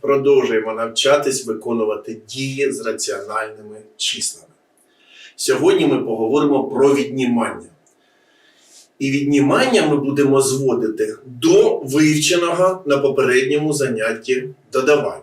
продовжуємо навчатись виконувати дії з раціональними числами. Сьогодні ми поговоримо про віднімання. І віднімання ми будемо зводити до вивченого на попередньому занятті додавання.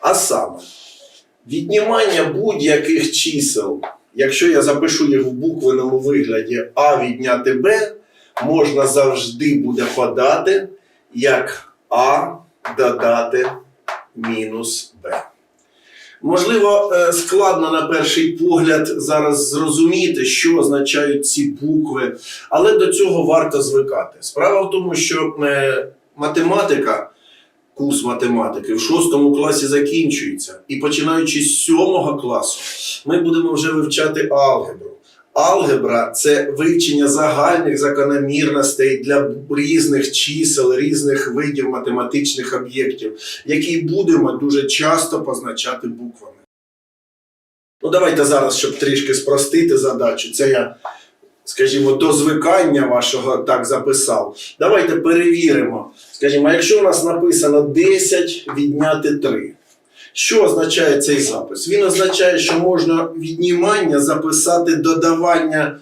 А саме, віднімання будь-яких чисел, якщо я запишу їх в буквеному вигляді А відняти Б, можна завжди буде подати як А додати мінус Б. Можливо, е, складно на перший погляд зараз зрозуміти, що означають ці букви, але до цього варто звикати. Справа в тому, що е, математика, курс математики в шостому класі закінчується, і починаючи з сьомого класу, ми будемо вже вивчати алгебру. Алгебра це вивчення загальних закономірностей для різних чисел, різних видів математичних об'єктів, які будемо дуже часто позначати буквами. Ну, давайте зараз, щоб трішки спростити задачу, це я, скажімо, до звикання вашого так записав. Давайте перевіримо. Скажімо, якщо у нас написано 10 відняти 3. Що означає цей запис? Він означає, що можна віднімання записати додавання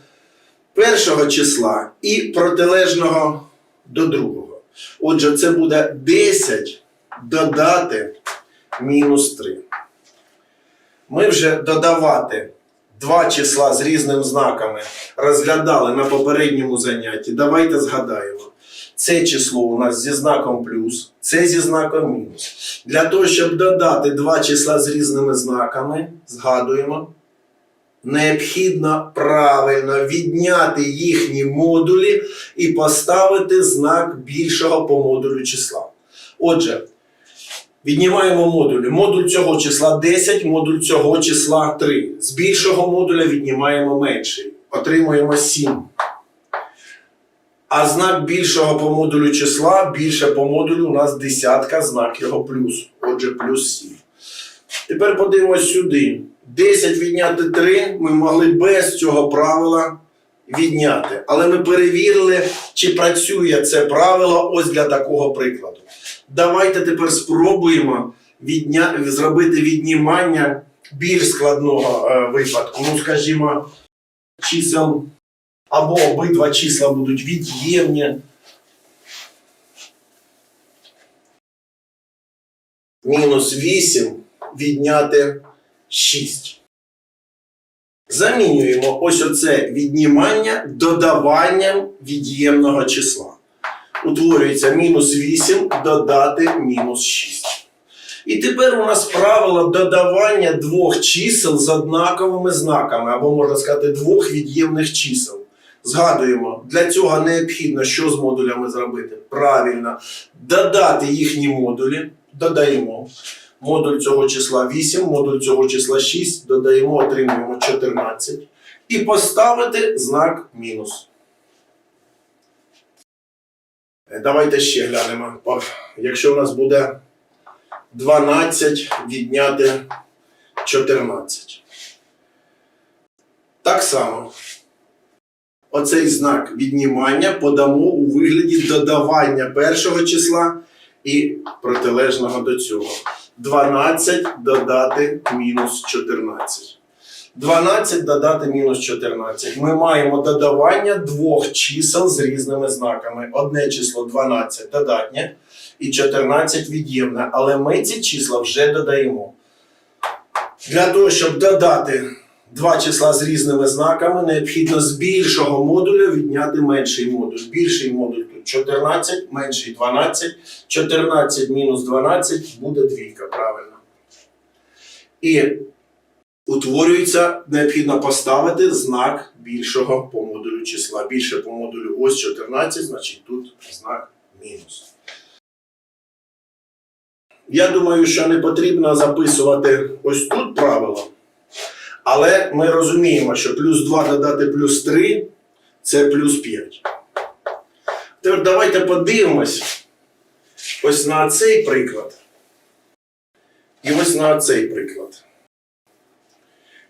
першого числа і протилежного до другого. Отже, це буде 10 додати мінус 3. Ми вже додавати два числа з різним знаками розглядали на попередньому занятті. Давайте згадаємо. Це число у нас зі знаком плюс, це зі знаком мінус. Для того, щоб додати два числа з різними знаками, згадуємо, необхідно правильно відняти їхні модулі і поставити знак більшого по модулю числа. Отже, віднімаємо модулі. Модуль цього числа 10, модуль цього числа 3. З більшого модуля віднімаємо менший. Отримуємо 7. А знак більшого по модулю числа більше по модулю у нас десятка, знак його плюс. Отже, плюс 7. Тепер подивимось сюди. 10 відняти 3 ми могли без цього правила відняти. Але ми перевірили, чи працює це правило ось для такого прикладу. Давайте тепер спробуємо відня... зробити віднімання більш складного е, випадку. Ну, скажімо, чисел або обидва числа будуть від'ємні. Мінус 8 відняти 6. Замінюємо ось оце віднімання додаванням від'ємного числа. Утворюється мінус 8 додати мінус 6. І тепер у нас правило додавання двох чисел з однаковими знаками, або можна сказати, двох від'ємних чисел. Згадуємо, для цього необхідно що з модулями зробити? Правильно, додати їхні модулі, додаємо. Модуль цього числа 8, модуль цього числа 6, додаємо, отримуємо 14. І поставити знак мінус. Давайте ще глянемо. Якщо у нас буде 12 відняти 14. Так само оцей знак віднімання подамо у вигляді додавання першого числа і протилежного до цього. 12 додати мінус 14. 12 додати мінус 14. Ми маємо додавання двох чисел з різними знаками. Одне число 12 додатнє і 14 від'ємне. Але ми ці числа вже додаємо. Для того, щоб додати два числа з різними знаками, необхідно з більшого модуля відняти менший модуль. Більший модуль тут 14, менший 12. 14 мінус 12 буде двійка, правильно. І утворюється, необхідно поставити знак більшого по модулю числа. Більше по модулю ось 14, значить тут знак мінус. Я думаю, що не потрібно записувати ось тут правило. Але ми розуміємо, що плюс 2 додати плюс 3 це плюс 5. Тепер давайте подивимось ось на цей приклад. І ось на цей приклад.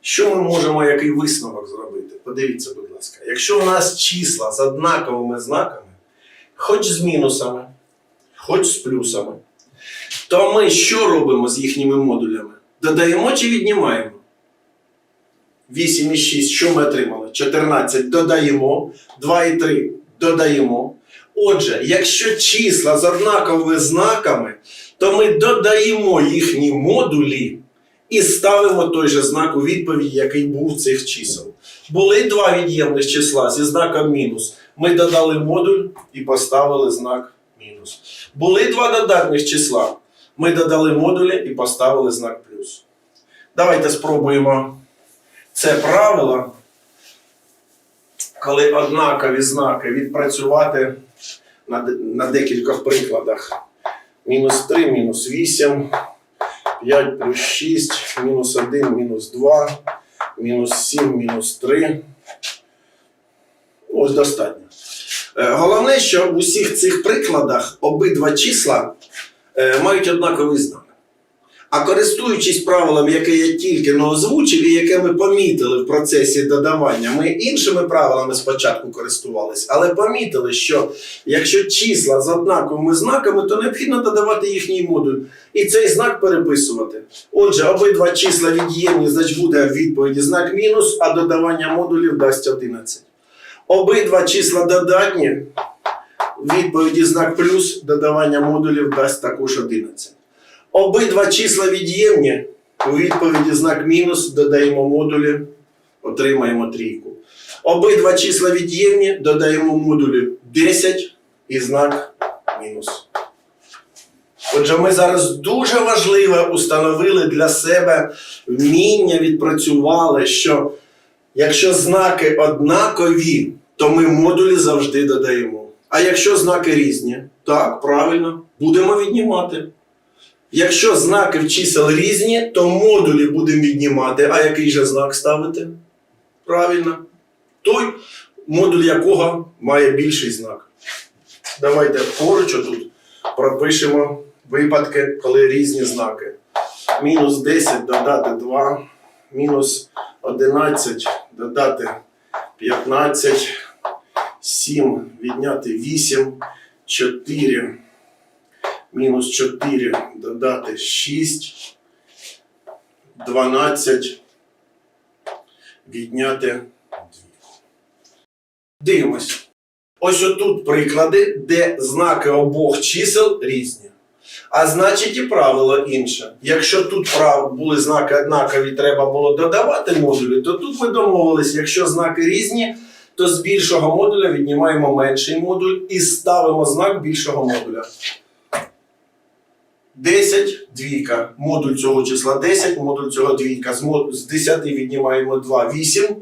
Що ми можемо, який висновок зробити? Подивіться, будь ласка. Якщо у нас числа з однаковими знаками, хоч з мінусами, хоч з плюсами, то ми що робимо з їхніми модулями? Додаємо чи віднімаємо? 8 і 6, що ми отримали? 14 додаємо, 2 і 3 додаємо. Отже, якщо числа з однаковими знаками, то ми додаємо їхні модулі і ставимо той же знак у відповіді, який був цих чисел. Були два від'ємних числа зі знаком мінус. Ми додали модуль і поставили знак мінус. Були два додатних числа. Ми додали модулі і поставили знак плюс. Давайте спробуємо це правило, коли однакові знаки відпрацювати на, на декількох прикладах. Мінус 3, мінус 8, 5 плюс 6, мінус 1, мінус 2, мінус 7, мінус 3. Ось достатньо. Е, Головне, що в усіх цих прикладах обидва числа е, мають однаковий знак. А користуючись правилом, яке я тільки но озвучив, і яке ми помітили в процесі додавання, ми іншими правилами спочатку користувалися, але помітили, що якщо числа з однаковими знаками, то необхідно додавати їхній модуль і цей знак переписувати. Отже, обидва числа від'ємні, значить буде в відповіді знак мінус, а додавання модулів дасть 11. Обидва числа додатні, відповіді знак плюс, додавання модулів дасть також 11. Обидва числа від'ємні, у відповіді знак мінус, додаємо модулі, отримаємо трійку. Обидва числа від'ємні, додаємо модулі 10 і знак мінус. Отже, ми зараз дуже важливо установили для себе вміння, відпрацювали, що якщо знаки однакові, то ми модулі завжди додаємо. А якщо знаки різні, так, правильно, будемо віднімати. Якщо знаки в чисел різні, то модулі будемо віднімати. А який же знак ставити? Правильно. Той, модуль якого має більший знак. Давайте поруч тут пропишемо випадки, коли різні знаки. Мінус 10 додати 2, мінус 11 додати 15, 7 відняти 8, 4 мінус 4 додати 6, 12, відняти 2. Дивимось. Ось отут приклади, де знаки обох чисел різні. А значить і правило інше. Якщо тут були знаки однакові, треба було додавати модулі, то тут ми домовилися, якщо знаки різні, то з більшого модуля віднімаємо менший модуль і ставимо знак більшого модуля. 10 двійка. Модуль цього числа 10, модуль цього двійка. З, 10 віднімаємо 2, 8.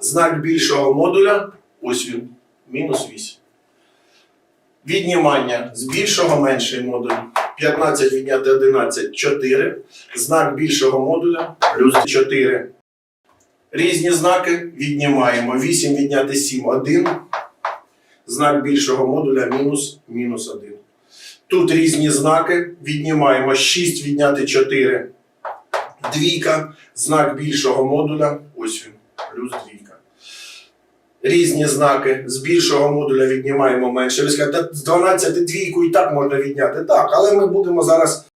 Знак більшого модуля, ось він, мінус 8. Віднімання з більшого менший модуль. 15 відняти 11 4. Знак більшого модуля плюс 4. Різні знаки віднімаємо. 8 відняти 7 1. Знак більшого модуля мінус мінус 1. Тут різні знаки. Віднімаємо 6 відняти 4. Двійка. Знак більшого модуля. Ось він. Плюс двійка. Різні знаки. З більшого модуля віднімаємо менше. Ви скажете, з 12 двійку і так можна відняти. Так, але ми будемо зараз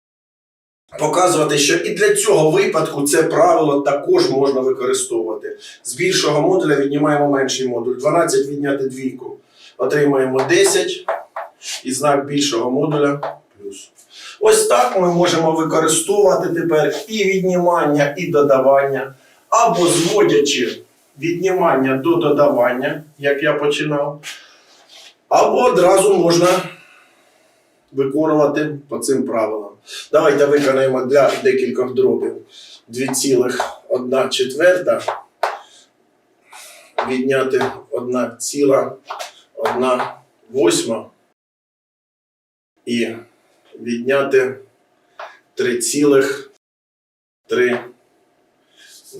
показувати, що і для цього випадку це правило також можна використовувати. З більшого модуля віднімаємо менший модуль. 12 відняти двійку. Отримаємо 10 і знак більшого модуля плюс. Ось так ми можемо використовувати тепер і віднімання, і додавання, або зводячи віднімання до додавання, як я починав, або одразу можна виконувати по цим правилам. Давайте виконаємо для декількох дробів 2,1 четверта. Відняти 1,1 восьма і відняти 3,3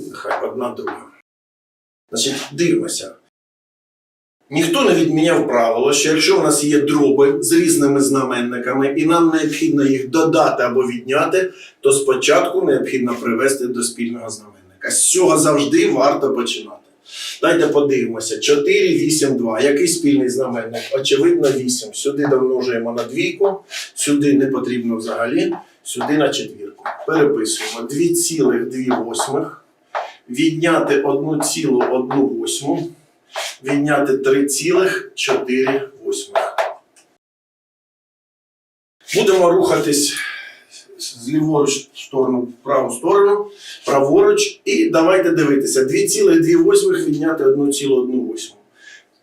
нехай одна друга. Значить, дивимося. Ніхто не відміняв правило, що якщо у нас є дроби з різними знаменниками, і нам необхідно їх додати або відняти, то спочатку необхідно привести до спільного знаменника. З цього завжди варто починати. Давайте подивимося. 4, 8, 2. Який спільний знаменник? Очевидно, 8. Сюди домножуємо на двійку, сюди не потрібно взагалі, сюди на четвірку. Переписуємо 2,2 восьмих, відняти 1,1 восьму, відняти 3,4 восьмих. Будемо рухатись з ліворуч сторону в праву сторону, праворуч, і давайте дивитися. 2,2 відняти 1,1 восьму.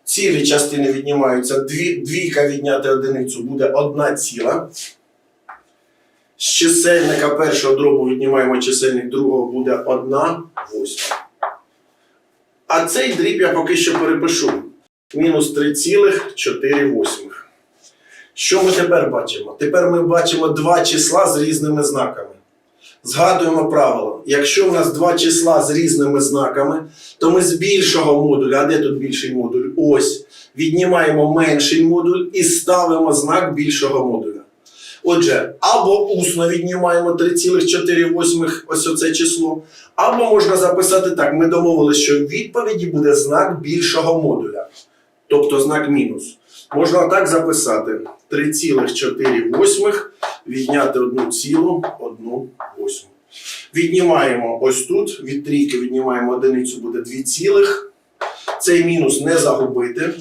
Цілі частини віднімаються, дві, двійка відняти одиницю буде 1 ціла. З чисельника першого дробу віднімаємо чисельник другого буде 1 восьма. А цей дріб я поки що перепишу. Мінус 3,4 восьмих. Що ми тепер бачимо? Тепер ми бачимо два числа з різними знаками. Згадуємо правило. Якщо в нас два числа з різними знаками, то ми з більшого модуля, а де тут більший модуль? Ось. Віднімаємо менший модуль і ставимо знак більшого модуля. Отже, або усно віднімаємо 3,4 ось оце число, або можна записати так: ми домовилися, що в відповіді буде знак більшого модуля, тобто знак мінус. Можна так записати: 3,4 відняти 1,1 восьму. Віднімаємо ось тут, від трійки віднімаємо одиницю, буде 2 цілих. Цей мінус не загубити.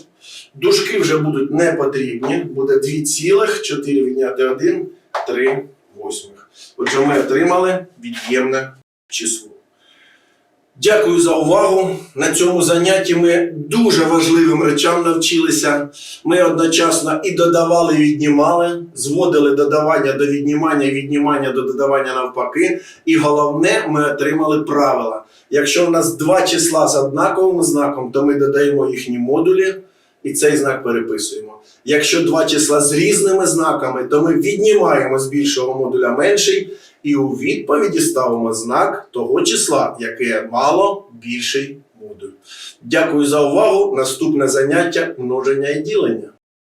Дужки вже будуть не потрібні. Буде 2 цілих, 4 відняти 1, 3 восьмих. Отже, ми отримали від'ємне число. Дякую за увагу. На цьому занятті ми дуже важливим речам навчилися. Ми одночасно і додавали, і віднімали, зводили додавання до віднімання, віднімання до додавання навпаки. І головне, ми отримали правила. Якщо в нас два числа з однаковим знаком, то ми додаємо їхні модулі і цей знак переписуємо. Якщо два числа з різними знаками, то ми віднімаємо з більшого модуля менший і у відповіді ставимо знак того числа, яке мало більший модуль. Дякую за увагу. Наступне заняття множення і ділення.